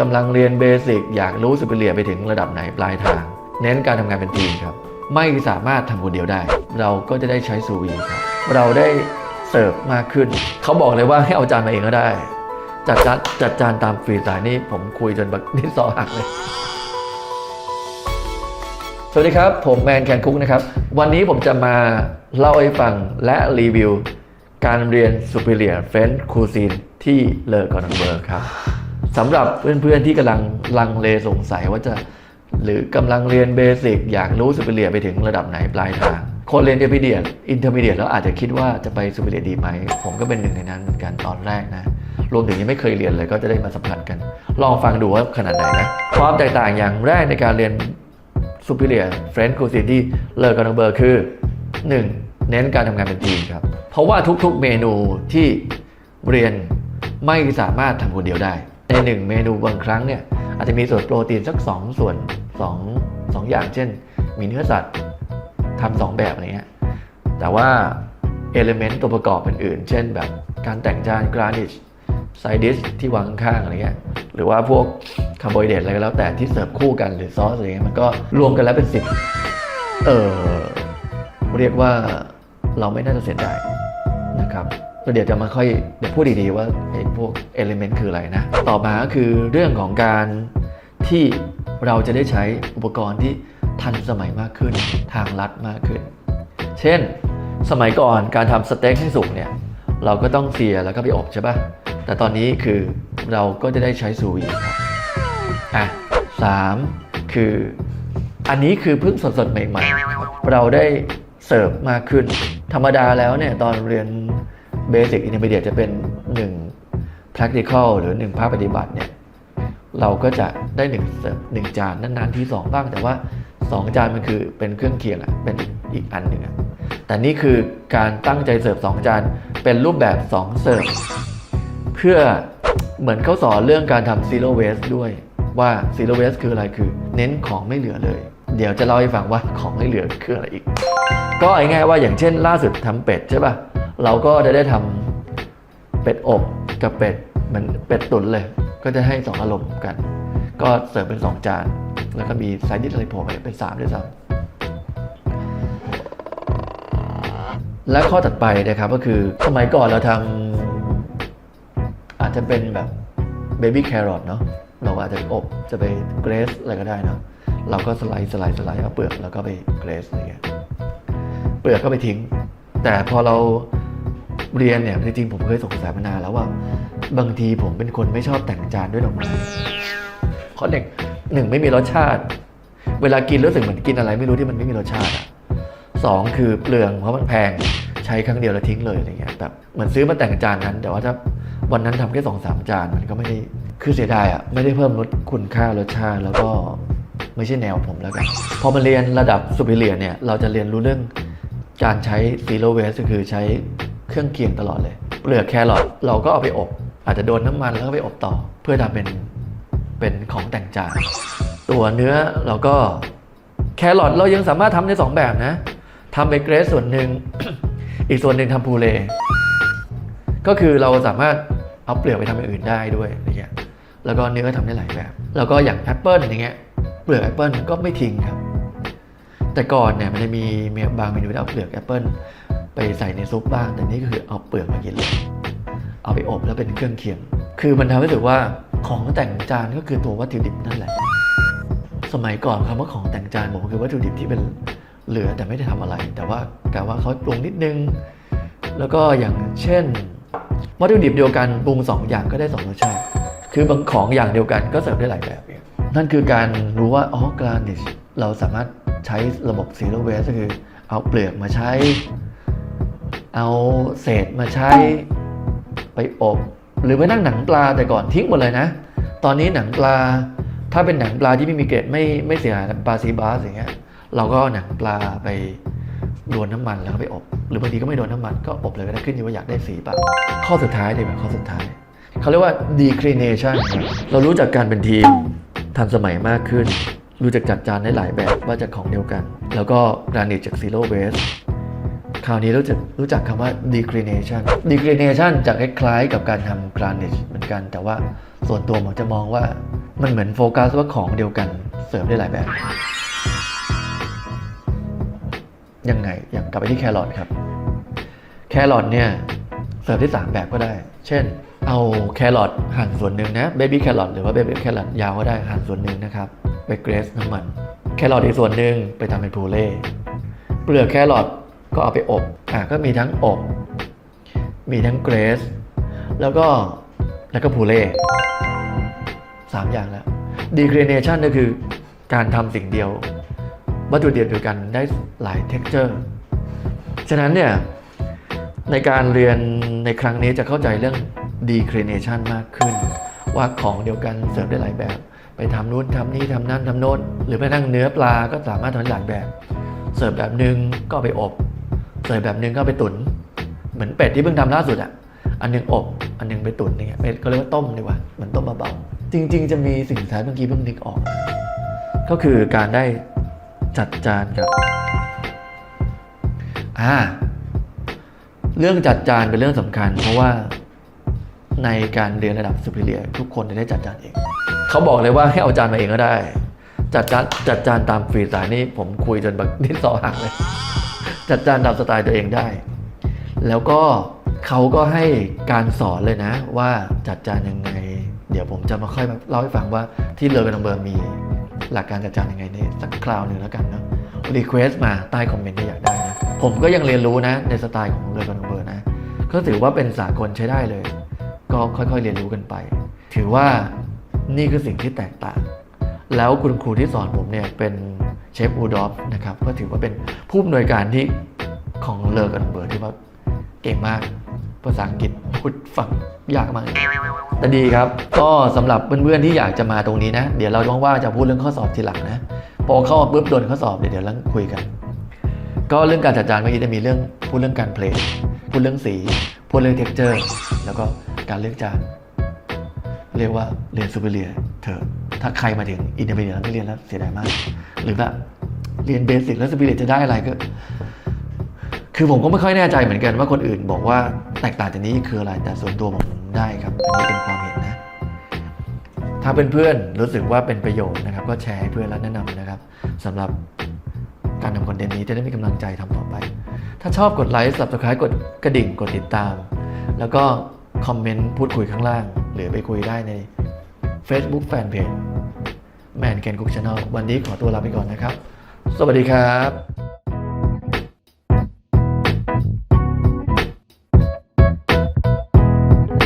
กำลังเรียนเบสิกอยากรู้สุดเรียไปถึงระดับไหนปลายทาง เน้นการทำงานเป็นทีมครับ ไม่สามารถทำคนเดียวได้ เราก็จะได้ใช้สูวีครับเราได้เสิร์ฟมากขึ้น เขาบอกเลยว่าให้เอาจานมาเองก็ได้ จัดจานจัดจานตามฟรีสไตล์นี่ผมคุยจนแบบนิ้นสอหักเลย สวัสดีครับ ผมแมนแคนคุกนะครับ วันนี้ผมจะมาเล่าให้ฟังและรีวิว การเรียน Superior French Cuisine ที่เลอกอนังเบอร์ครับ สำหรับเพื่อนๆที่กำลังลังเลสงสัยว่าจะ หรือกำลังเรียนเบสิกอยากรู้ Superior ไปถึงระดับไหนปลายทาง คนเรียน Intermediate Intermediate แล้วอาจจะคิดว่าจะไป Superior ดีไหม ผมก็เป็นหนึ่งในนั้นเหมือนกันตอนแรกนะ รวมถึงยังไม่เคยเรียนเลยก็จะได้มาสัมผัสกัน ลองฟังดูว่าขนาดไหนนะความแตกต่างอย่างแรกในการเรียน Superior French Cuisine ที่เลอกอนังเบอร์คือ 1. เน้นการทำงานเป็นทีมครับเพราะว่าทุกๆเมนูที่เรียนไม่สามารถทำคนเดียวได้ ในหนึ่งเมนูบางครั้งเนี่ยอาจจะมีส่วนโปรตีนสัก 2 ส่วน2 2อย่าง เช่น มีเนื้อสัตว์ทำสองแบบอะไรเงี้ยแต่ว่าเอลิเมนต์ตัวประกอบอื่นๆ เช่นแบบการแต่งจานกรานิชไซดิชที่วางข้างๆอะไรเงี้ยหรือว่าพวกคาร์โบไฮเดรตอะไรก็แล้วแต่ที่เสิร์ฟคู่กันหรือซอสอะไรเงี้ยมันก็รวมกันแล้วเป็นสิบเออเรียกว่าเราไม่น่าจะเสียดาย แล้วเดี๋ยวจะมาค่อยเดี๋ยวพูดดีๆว่าไอ้พวกเอลิเมนต์คืออะไรนะ ต่อมาก็คือเรื่องของการที่เราจะได้ใช้อุปกรณ์ที่ทันสมัยมากขึ้นทางลัดมากขึ้น เช่น สมัยก่อนการทำสเต็กให้สุกเนี่ยเราก็ต้องเสียแล้วก็ไปอบใช่ปะแต่ตอนนี้คือเราก็จะได้ใช้ซูวีครับอะสามคืออันนี้คือเพิ่งสดๆใหม่ๆ เราได้เสิร์ฟมากขึ้น ธรรมดาแล้วเนี่ยตอนเรียน Basic Intermediate จะเป็น 1 practical หรือ 1 ภาคปฏิบัติเนี่ยเราก็จะได้1เสิร์ฟหนึ่งจานนานๆที่ 2 บ้าง แต่ว่า 2 จานมันคือเป็นเครื่องเคียงอะเป็นอีกอันหนึ่งอะแต่นี่คือการตั้งใจเสิร์ฟ2 จาน เป็นรูปแบบ 2 เสิร์ฟ เพื่อเหมือนเขาสอนเรื่องการทำ zero waste ด้วยว่า zero waste คืออะไรคือเน้นของไม่เหลือเลย เดี๋ยวจะเล่าให้ฟังว่าของไม่เหลือคืออะไรอีก ก็ง่ายๆว่าอย่างเช่น ล่าสุดทำเป็ดใช่ป่ะ เราก็จะได้ทำเป็ดอบกับเป็ดเหมือนเป็ดตุ๋นเลย ก็จะให้สองอารมณ์กัน ก็เสิร์ฟเป็นสองจาน แล้วก็มีไซดิสอะไรโผล่ไปเป็นสามด้วยซ้ำและข้อถัดไปนะครับก็คือสมัยก่อนเราทำอาจจะเป็นแบบเบบี้แครอทเนาะเราอาจจะอบจะไปเกรสอะไรก็ได้เนาะเราก็สไลด์สไลด์สไลด์เอาเปลือกแล้วก็ไปเกรสอะไรเงี้ยเปลือกก็ไปทิ้ง แต่พอเรา เรียนเนี่ยจริงๆผมเคยสงสัยมานานแล้วว่าบางทีผมเป็นคนไม่ชอบแต่งจานด้วยดอกไม้ข้อหนึ่งหนึ่งไม่มีรสชาติ เวลากินรู้สึกเหมือนกินอะไร ไม่รู้ที่มันไม่มีรสชาติสองคือเปลืองเพราะมันแพงใช้ครั้งเดียวแล้วทิ้งเลยอะไรเงี้ยแบบเหมือนซื้อมาแต่งจานนั้น แต่ว่าถ้าวันนั้นทำแค่สองสามจานมันก็ไม่ได้คือเสียดายอะไม่ได้เพิ่มลดคุณค่ารสชาติแล้วก็ไม่ใช่แนวผมแล้วกัน พอมาเรียนระดับสุพิเรียเนี่ย เราจะเรียนรู้เรื่องการใช้ซีโรเวสก็คือใช้ เครื่องเคียงตลอดเลย เปลือกแครอทเราก็เอาไปอบ อาจจะโดนน้ำมันแล้วก็ไปอบต่อ เพื่อทำเป็นเป็นของแต่งจานตัวเนื้อเราก็แครอทเรายังสามารถทำได้สองแบบนะทำเป็นเกรสส่วนหนึ่ง อีกส่วนหนึ่งทำพูเล ก็คือเราสามารถเอาเปลือกไปทำอย่างอื่นได้ด้วยอะไรเงี้ยแล้วก็เนื้อทำได้หลายแบบ แล้วก็อย่างแอปเปิลอย่างเงี้ยเปลือกแอปเปิลก็ไม่ทิ้งครับ แต่ก่อนเนี่ยมันจะมีบางเมนูที่เอาเปลือกแอปเปิล ไปใส่ในซุปบ้าง แต่นี่ก็คือเอาเปลือกมากินเลยเอาไปอบแล้วเป็นเครื่องเคียง คือมันทำให้รู้ว่าของแต่งจานก็คือตัววัตถุดิบนั่นแหละ สมัยก่อนคำว่าของแต่งจานผมคือวัตถุดิบที่เป็นเหลือแต่ไม่ได้ทำอะไร แต่ว่ากะว่าเขาปรุงนิดนึง แล้วก็อย่างเช่น วัตถุดิบเดียวกันปรุงสองอย่างก็ได้สองรสชาติ คือบางของอย่างเดียวกันก็เสิร์ฟได้หลายแบบ นั่นคือการรู้ว่าอ๋อกรานิชเราสามารถใช้ระบบซีโรเวสก็คือเอาเปลือกมาใช้ เอาเศษมาใช้ไปอบ หรือไปนั่งหนังปลาแต่ก่อนทิ้งหมดเลยนะ ตอนนี้หนังปลา ถ้าเป็นหนังปลาที่ไม่มีเกล็ดไม่ไม่เสียหายปลาซีบาสอย่างเงี้ยเราก็หนังปลาไปโดนน้ำมันแล้วก็ไปอบ หรือบางทีก็ไม่โดนน้ำมันก็อบเลยก็ได้ขึ้นอยู่ว่าอยากได้สีปล่าข้อสุดท้ายเลยแบบข้อสุดท้ายเขาเรียกว่า declination เรารู้จักการเป็นทีมทันสมัยมากขึ้น รู้จักจัดจานได้หลายแบบว่าจากของเดียวกัน แล้วก็กรานิชจาก zero waste คราวนี้รู้จักรู้จักคำว่า declination declination จะคล้ายๆกับการทำ garnish เหมือนกัน แต่ว่าส่วนตัวผมจะมองว่ามันเหมือนโฟกัสว่าของเดียวกันเสิร์ฟได้หลายแบบ ยังไงอย่างกลับไปที่แครอทครับ แครอทเนี่ยเสิร์ฟได้3แบบก็ได้ เช่น เอาแครอทหั่นส่วนหนึ่งนะเบบี้แครอทหรือว่าเบบี้แครอทยาวก็ได้หั่นส่วนหนึ่งนะครับไปเกรสน้ำมัน แครอทอีกส่วนหนึ่งไปทำเป็นพูเล่เปลือกแครอท ก็เอาไปอบอะก็มีทั้งอบ มีทั้งเกรส แล้วก็แล้วก็พูเล่สามอย่างแล้ว declination ก็คือการทำสิ่งเดียว วัตถุดิบเดียวกันได้หลาย texture ฉะนั้นเนี่ยในการเรียนในครั้งนี้จะเข้าใจเรื่อง declination มากขึ้น ว่าของเดียวกันเสิร์ฟได้หลายแบบ ไปทำนู้นทำนี่ทำนั่นทำโน้นหรือไปนั่งเนื้อปลาก็สามารถทำได้หลายแบบ เสิร์ฟแบบหนึ่งก็ไปอบ เสิร์ฟแบบนึงก็ไปตุ๋นเหมือนเป็ดที่เพิ่งทำล่าสุดอะ อันหนึงอบ อันหนึงไปตุ๋นเงี้ยเป็ดก็เรียกว่าต้มดีกว่าเหมือนต้มเบาๆจริง ๆ จะมีสิ่งสุดท้ายเมื่อกี้เพิ่งนึกออก ก็คือการได้จัดจานครับอ่าเรื่องจัดจานเป็นเรื่องสำคัญ เพราะว่าในการเรียนระดับ superior ทุกคนจะได้จัดจานเอง เขาบอกเลยว่าให้เอาจานมาเองก็ได้ จัดจานจัดจานตามฟรีสไตล์นี่ผมคุยจนแบบนิดสอหักเลย จัดจานตามสไตล์ตัวเองได้ แล้วก็เขาก็ให้การสอนเลยนะ ว่าจัดจานยังไง เดี๋ยวผมจะมาค่อยเล่าให้ฟังว่าที่เลอกันนังเบอร์มีหลักการจัดจานยังไงในสักคราวหนึ่งแล้วกันเนาะรีเควสต์มาใต้คอมเมนต์ถ้าอยากได้นะ ผมก็ยังเรียนรู้นะในสไตล์ของเลอกันนังเบอร์นะ ก็ถือว่าเป็นสากลใช้ได้เลย ก็ค่อยๆเรียนรู้กันไป ถือว่านี่คือสิ่งที่แตกต่าง แล้วคุณครูที่สอนผมเนี่ยเป็น เชฟอูดอฟนะครับก็ถือว่าเป็นผู้อำนวยการที่ของเลอกันเบอร์ที่ว่าเก่งมากภาษาอังกฤษพูดฟังยากมากแต่ดีครับ ก็สำหรับเพื่อนๆที่อยากจะมาตรงนี้นะ เดี๋ยวเราว่างๆจะพูดเรื่องข้อสอบทีหลังนะพอเข้าปุ๊บโดนข้อสอบเดี๋ยวเดี๋ยวเราคุยกัน ก็เรื่องการจัดจานเมื่อกี้จะมีเรื่องพูดเรื่องการเพลงพูดเรื่องสี พูดเรื่องเท็กเจอร์ แล้วก็การเลือกจานเรียกว่าเรียนซูเปอร์เรียเถอะ ถ้าใครมาถึงอินเตอร์เมียแล้วไม่เรียนแล้วเสียดายมาก หรือแบบเรียนเบสิกแล้วซูเปอร์เรียจะได้อะไรก็ คือผมก็ไม่ค่อยแน่ใจเหมือนกันว่าคนอื่นบอกว่าแตกต่างจากนี้คืออะไรแต่ส่วนตัวผมได้ครับอันนี้เป็นความเห็นนะ ถ้าเพื่อนๆรู้สึกว่าเป็นประโยชน์นะครับ ก็แชร์ให้เพื่อนแล้วแนะนำนะครับสำหรับการทำคอนเทนต์นี้จะได้มีกำลังใจทำต่อไป ถ้าชอบกดไลค์ subscribe กดกระดิ่ง กดติดตาม แล้วก็คอมเมนต์พูดคุยข้างล่าง หรือไปคุยได้ใน Facebook Fanpage Man Can Cook Channel วันนี้ขอตัวลาไปก่อนนะครับ สวัสดีครับ